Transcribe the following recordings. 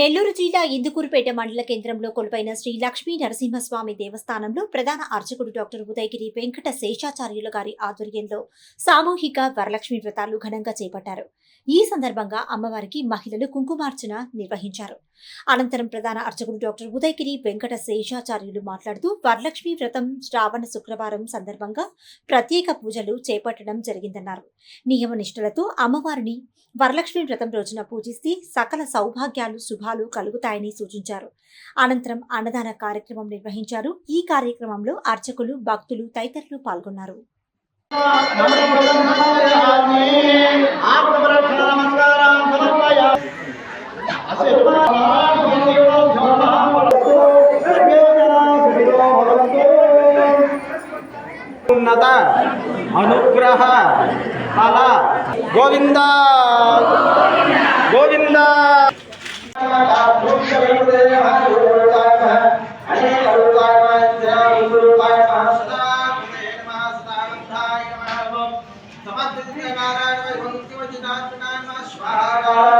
నెల్లూరు జిల్లా ఇందుకూరుపేట మండల కేంద్రంలో కొలుపైన శ్రీ లక్ష్మీ నరసింహస్వామి దేవస్థానంలో ప్రధాన అర్చకుడు డాక్టర్ ఉదయగిరి వెంకట శేషాచార్యుల గారి ఆధ్వర్యంలో సామూహిక వరలక్ష్మి వ్రతాలు ఘనంగా చేపట్టారు. ఈ సందర్భంగా అమ్మవారికి మహిళలు కుంకుమార్చన నిర్వహించారు. అనంతరం ప్రధాన అర్చకుడు డాక్టర్ ఉదయగిరి వెంకట శేషాచార్యులు మాట్లాడుతూ వరలక్ష్మి వ్రతం శ్రావణ శుక్రవారం సందర్భంగా ప్రత్యేక పూజలు చేపట్టడం జరిగిందన్నారు. నియమ నిష్ఠలతో అమ్మవారిని వరలక్ష్మి వ్రతం రోజున పూజిస్తే సకల సౌభాగ్యాలు శుభాలు కలుగుతాయని సూచించారు. అనంతరం అన్నదాన కార్యక్రమం నిర్వహించారు. ఈ కార్యక్రమంలో అర్చకులు భక్తులు తదితరులు పాల్గొన్నారు. ఉన్నత అనుగ్రహ ఫల గోవింద! గోవింద! లక్ష్మీ స్వాహ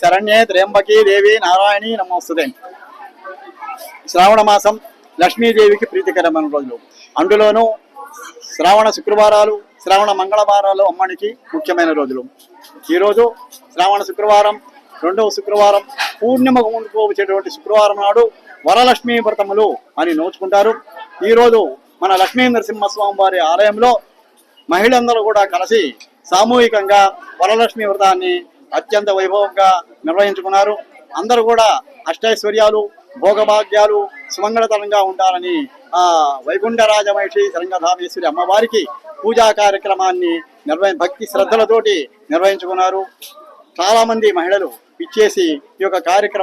శరణ్యే త్రయంబకీ దేవి నారాయణి నమోస్తుదే శ్రావణ మాసం లక్ష్మీదేవికి ప్రీతికరమైన రోజులు అందులోనూ శ్రావణ శుక్రవారాలు శ్రావణ మంగళవారాలు అమ్మనికి ముఖ్యమైన రోజులు ఈరోజు శ్రావణ శుక్రవారం రెండవ శుక్రవారం పూర్ణిమకు ముందుకు వచ్చేటువంటి శుక్రవారం నాడు వరలక్ష్మీ వ్రతములు అని నోచుకుంటారు ఈరోజు మన లక్ష్మీ నరసింహస్వామి వారి ఆలయంలో మహిళలందరూ కూడా కలిసి సామూహికంగా వరలక్ష్మి వ్రతాన్ని అత్యంత వైభవంగా నిర్వహించుకున్నారు. అందరూ కూడా అష్టైశ్వర్యాలు భోగభాగ్యాలు సుమంగళతరంగా ఉండాలని ఆ వైకుంఠ రాజమహిషి శరంగధామేశ్వరి అమ్మవారికి పూజా కార్యక్రమాన్ని నిర్వహి భక్తి శ్రద్ధలతోటి నిర్వహించుకున్నారు. చాలామంది మహిళలు ఇచ్చేసి ఈ యొక్క కార్యక్రమం